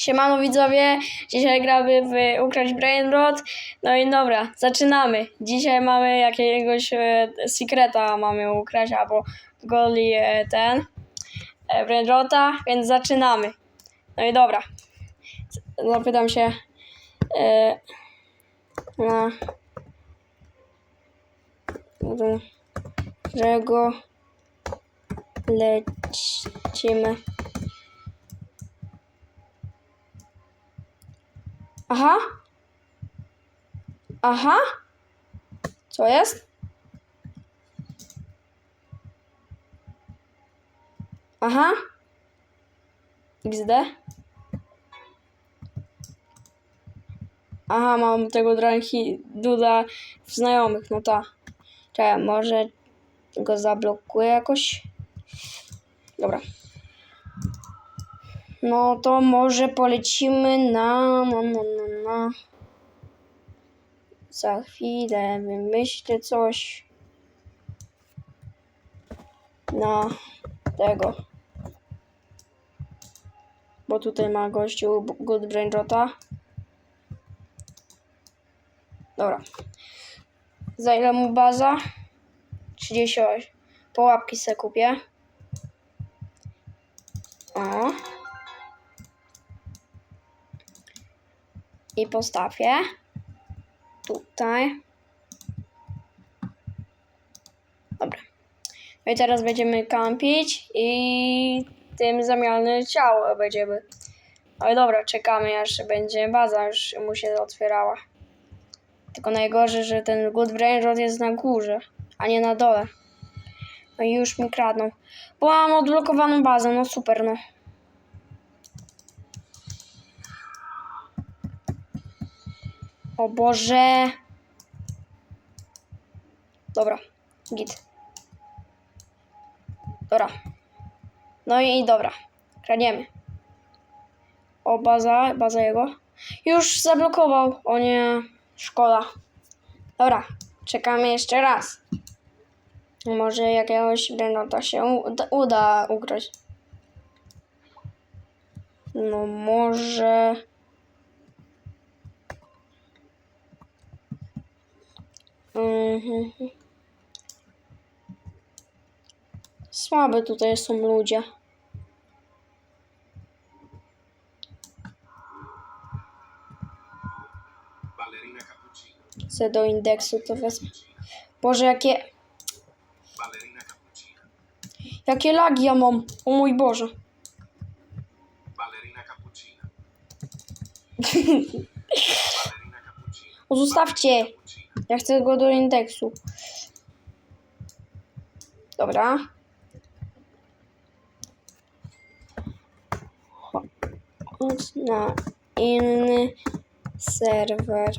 Siemano widzowie, dzisiaj gramy w Ukraść Brainrot. No i dobra, zaczynamy. Dzisiaj mamy jakiegoś e, secreta mamy ukraść, albo goli e, ten e, Brainrota, więc zaczynamy. No i dobra, zapytam się e, na którego lecimy. Aha. Aha. Co jest? Aha. XD. Aha, mam tego dranki duda w znajomych, no ta. Czekaj, może go zablokuję jakoś? Dobra. No to może polecimy na, na, na, na, na. Za chwilę wymyślę coś. Na tego. Bo tutaj ma gościu Good Brain Rota. Dobra. Za ile mu baza? 38. Połapki se kupię. O. I postawię. Tutaj. Dobra. No i teraz będziemy kampić i tym zamiany ciało będziemy. Ale dobra, czekamy aż będzie baza już mu się otwierała. Tylko najgorzej, że ten Good Rot jest na górze, a nie na dole. No i już mi kradną. Bo mam odblokowaną bazę, no super, no. O Boże. Dobra, git. Dobra. No i dobra, kradniemy. O, baza, baza jego. Już zablokował. O nie, szkoda. Dobra, czekamy jeszcze raz. Może jakiegoś Brenota się uda, uda ugrać. No może... Słabe tutaj są ludzie. Chcę do indeksu to wezmę. Boże, jakie, jakie lagi ja mam. O mój Boże. Zostawcie. Ja chcę go do indeksu. Dobra. Chodź na inny serwer.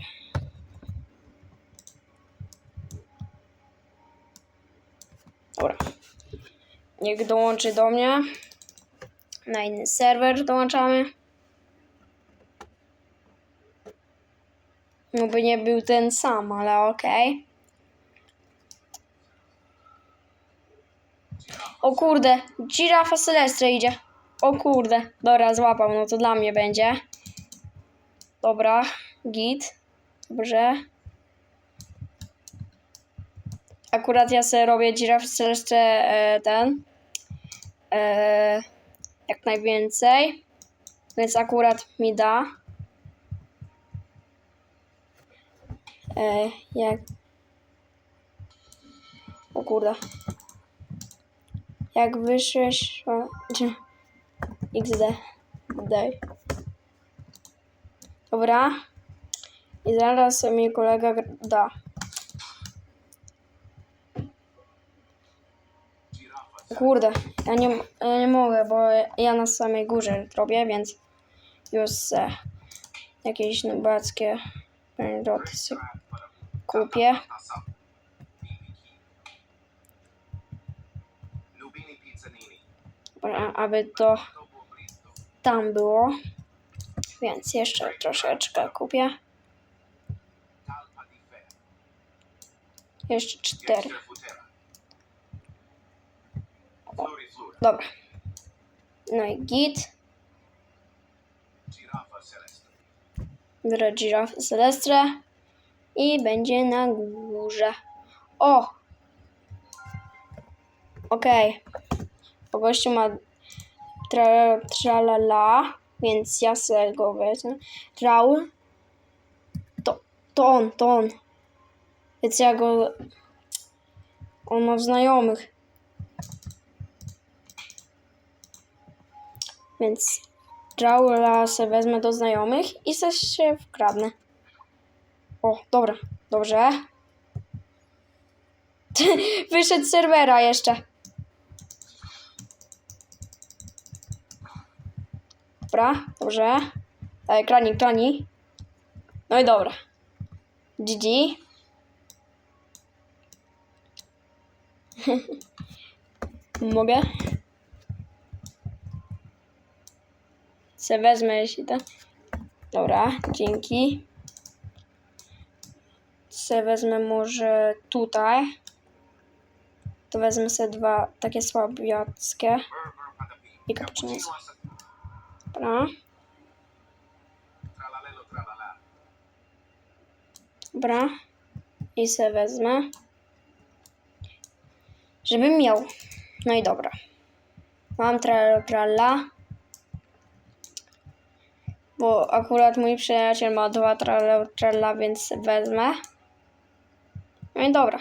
Dobra. Niech dołączy do mnie. Na inny serwer dołączamy. No by nie był ten sam, ale okej. O kurde, girafa Sylwestre idzie. O kurde, dobra, złapał, no to dla mnie będzie. Dobra, git. Dobrze. Akurat ja sobie robię girafy Sylwestre e, ten. E, jak najwięcej. Więc akurat mi da. E, jak... O kurde. Jak wyszłeś... o? XD. Daj. Dobra. I zaraz mi kolega da. Kurde, ja nie, ja nie mogę, bo ja na samej górze robię, więc już se jakieś nubackie roty kupię. Aby to tam było. Więc jeszcze troszeczkę kupię. Jeszcze cztery. Florisura. Dobra. No i git. Biorę Giraffe Celestre i będzie na górze. O! Okej. Bo gościu ma tra, tralala, więc ja sobie go wezmę. Traul. To, to on, to on. Więc ja go... On ma znajomych. Więc Traula se wezmę do znajomych i se się wkradnę. O, dobra, dobrze. Wyszedł z serwera jeszcze. Dobra, dobrze. Daj, krani, krani. No i dobra. GG. Mogę? Se wezmę, jeśli to. Dobra, dzięki. Se wezmę może tutaj. To wezmę sobie dwa takie słabiackie. I asa- Dobra, dobra. I se wezmę. Żebym miał. No i dobra. Mam tra, tralla. Bo akurat mój przyjaciel ma dwa tralla, tralla, więc wezmę. No i dobra.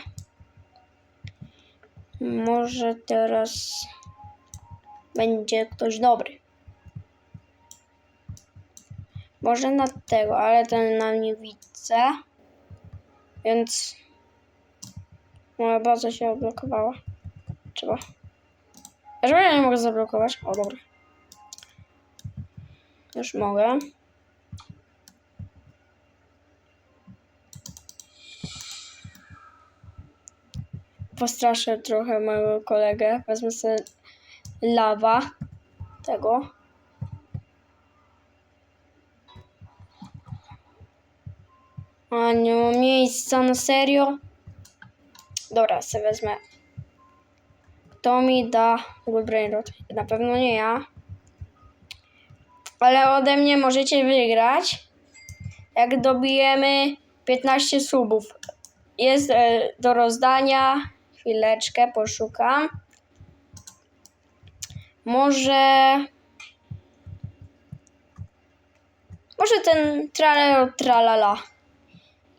Może teraz będzie ktoś dobry. Może na tego, ale ten na nie widzę. Więc moja baza się odblokowała. Trzeba. Ja nie mogę zablokować. O, dobra. Już mogę. Postraszę trochę mojego kolegę. Wezmę sobie lawa tego. A nie ma miejsca na serio? Dobra, sobie wezmę. To mi da Good Brain. Na pewno nie ja. Ale ode mnie możecie wygrać. Jak dobijemy 15 subów. Jest e, do rozdania. Chwileczkę, poszukam. Może. Może ten tralero tralala.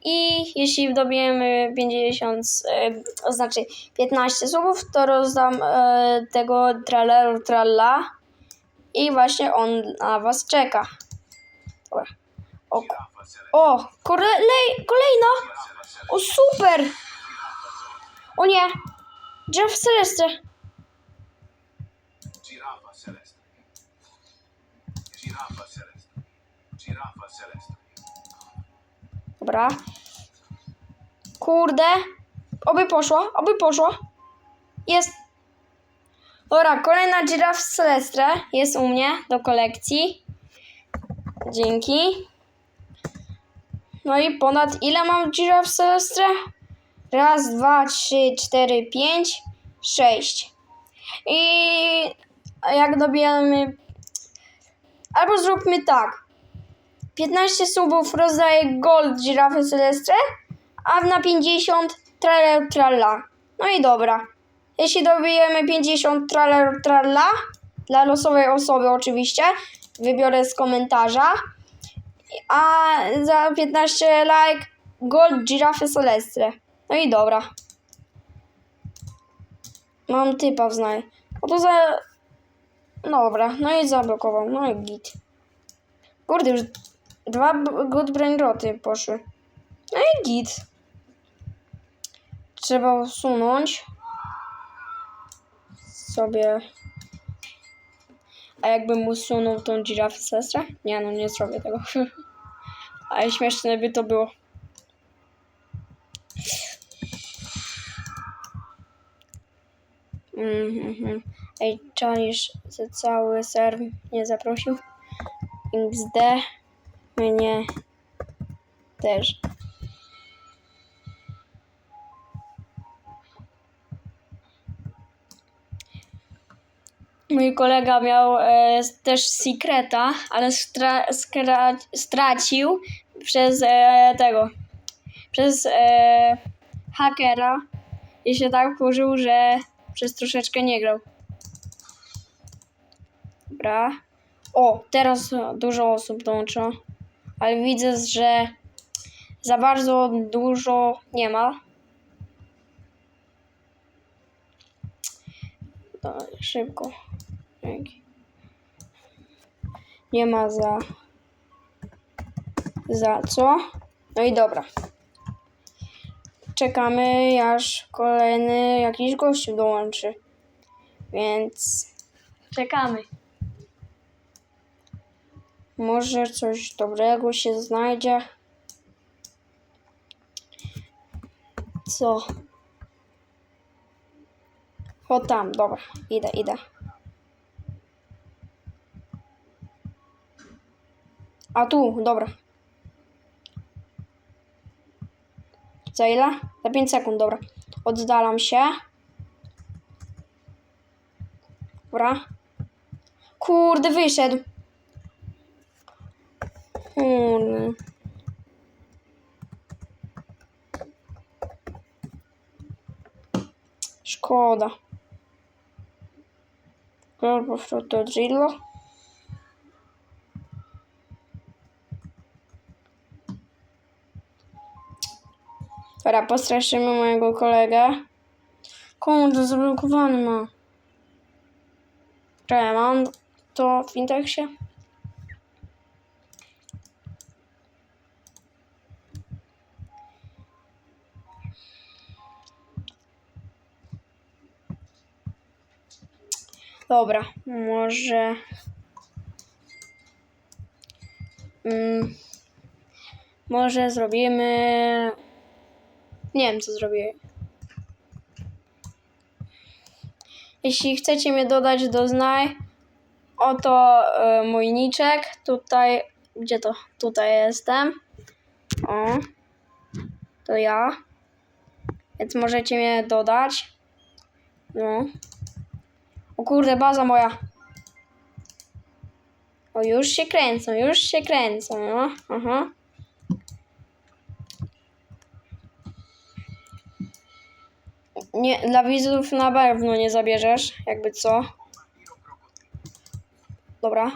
I jeśli dobijemy 50, e, znaczy 15 subów, to rozdam e, tego traileru tralla i właśnie on na was czeka. Dobra. O, o kolej, kolejna! O super! O nie! Jeff Celeste! Giraffa celeste. Giraffa celeste. Giraffa celeste. Dobra. Kurde. Oby poszło, oby poszło. Jest. Dobra, kolejna Giraffe Celestre jest u mnie do kolekcji. Dzięki. No i ponad ile mam Giraffe Celestre? Raz, dwa, trzy, cztery, pięć, sześć. I jak dobijemy... Albo zróbmy tak. 15 subów rozdaje Gold Giraffe Celestre, a na 50 Trailer Tralla. No i dobra. Jeśli dobijemy 50 Trailer Tralla, dla losowej osoby oczywiście, wybiorę z komentarza, a za 15 like Gold Giraffe Celestre. No i dobra. Mam typa w znaj. O to za... Dobra, no i zablokował. No i git. Kurde, już dwa good brain roty poszły. No i git. Trzeba usunąć sobie. A jakbym usunął tą girafę sestrę? Nie no, nie zrobię tego. Ale śmieszne by to było. Mhm. Ej, czaisz, że cały serw nie zaprosił? XD mnie też. Mój kolega miał e, też sekreta, ale stra, skra, stracił przez e, tego, przez e, hakera i się tak wkurzył, że przez troszeczkę nie grał. Dobra. O, teraz dużo osób dołącza, ale widzę, że za bardzo dużo nie ma. To szybko. Dzięki. Nie ma za. Za co? No i dobra. Czekamy, aż kolejny jakiś gościu dołączy. Więc czekamy. Może coś dobrego się znajdzie. Co? O tam, dobra, idę, idę. A tu, dobra. Za ile? Za 5 sekund, dobra. Oddalam się. Dobra. Kurde, wyszedł. Kurde. Szkoda. Albo Frotodrillo. Dobra, postraszymy mojego kolegę. Kurde, zablokowany ma. Czekaj, mam to w indeksie? Dobra, może. Mm, może zrobimy. Nie wiem, co zrobię. Jeśli chcecie mnie dodać do znaj, oto y, mój niczek. Tutaj, gdzie to? Tutaj jestem. O, to ja. Więc możecie mnie dodać. No. O kurde, baza moja. O, już się kręcą, już się kręcą, no. Aha. Nie, dla widzów na pewno nie zabierzesz, jakby co. Dobra.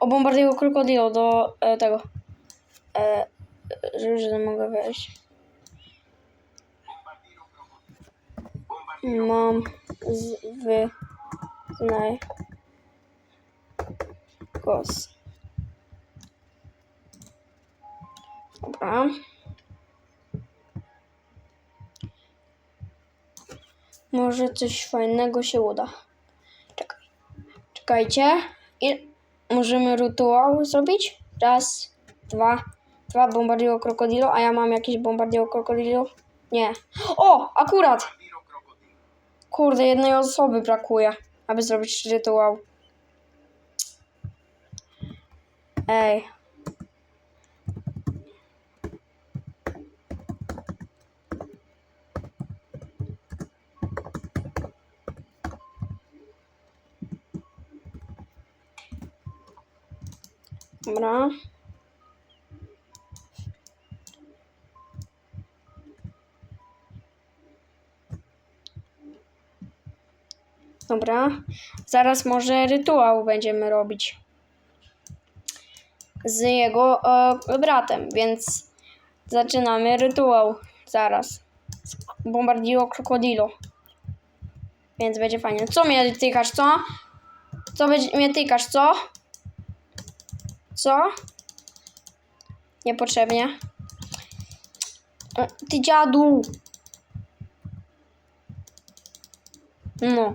O bombardiego krokodilo do e, tego. E, że, że mogę wejść. Mam z, wy, znaj, głos. Dobra. Może coś fajnego się uda. Czekaj. Czekajcie. I możemy rytuał zrobić? Raz, dwa, dwa bombardiero krokodilo, a ja mam jakieś bombardiero krokodilo? Nie. O, akurat! Kurde, jednej osoby brakuje, aby zrobić rytuał. Ej. Dobra. Dobra. Zaraz może rytuał będziemy robić. Z jego e, bratem, więc zaczynamy rytuał. Zaraz. Z Bombardiło krokodilo. Więc będzie fajnie. Co mnie tykasz, co? Co mnie tykasz, co? Co? Niepotrzebnie. O, Ty dziadu! No.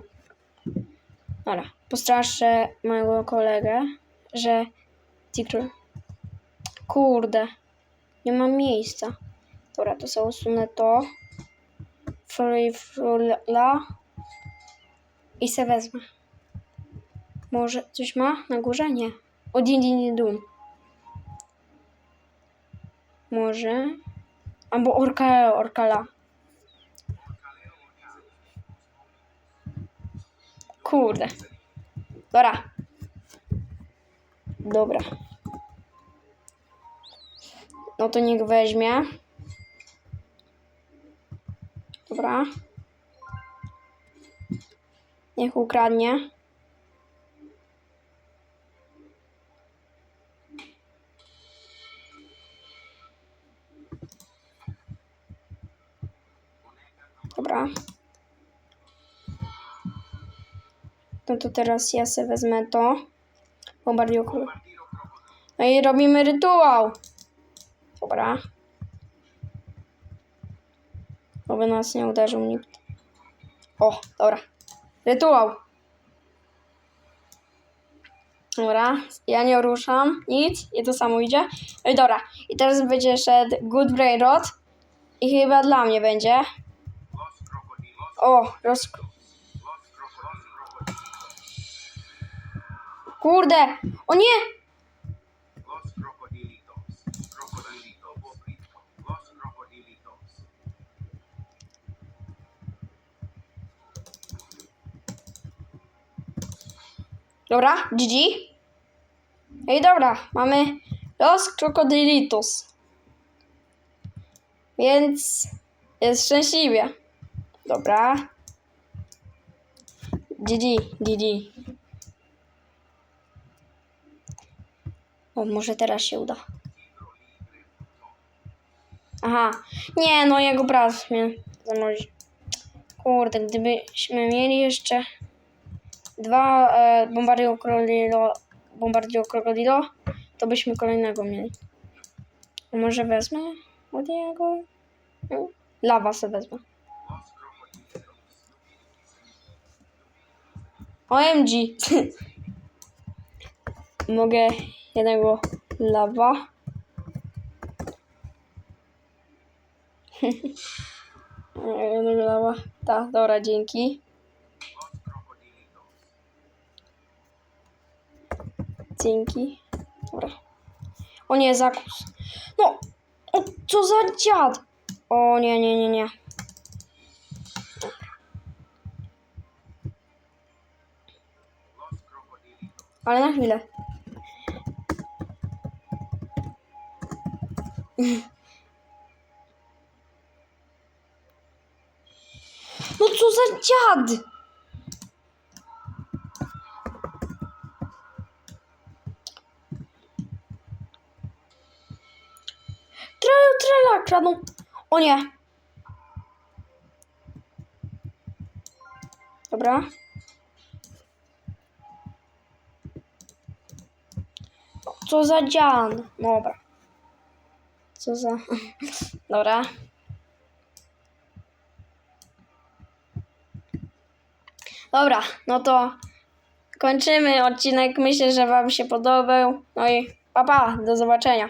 Dobra, postraszę mojego kolegę, że. Kurde, nie mam miejsca. Dobra, to sobie usunę to. Frula. I se wezmę. Może coś ma na górze? Nie. Din, din, dum. Może. Albo orka, orkala. Kurde. Dobra. Dobra. No to niech weźmie. Dobra. Niech ukradnie. No to teraz ja sobie wezmę to. Bombardiro crocodilo. No i robimy rytuał. Dobra. Oby nas nie uderzył nikt. O, dobra. Rytuał. Dobra, ja nie ruszam nic i to samo idzie. No i dobra, i teraz będzie szedł Good Brain Rot i chyba dla mnie będzie. O, roz... Kurde! O nie! Dobra, GG. Ej, dobra, mamy Los Crocodilitos. Więc jest szczęśliwie. Dobra. GG, GG. O, może teraz się uda. Aha. Nie, no jego brat mnie zamrozi. Kurde, gdybyśmy mieli jeszcze dwa e, Bombardio Krokodilo, Bombardio Krokodilo, to byśmy kolejnego mieli. Może wezmę od niego? Hmm? Lawa sobie wezmę. OMG! Mogę jednego lawa. jednego lawa. Tak, dobra, dzięki. Dzięki. Dobra. O nie, zakus. No! O, co za dziad! O nie, nie, nie, nie. Ale na chwilę. No co za dziad! Tralu, trala, kradą. O nie. Dobra. Co za dzian. Dobra. Co za... Dobra. Dobra, no to kończymy odcinek. Myślę, że Wam się podobał. No i pa, pa, do zobaczenia.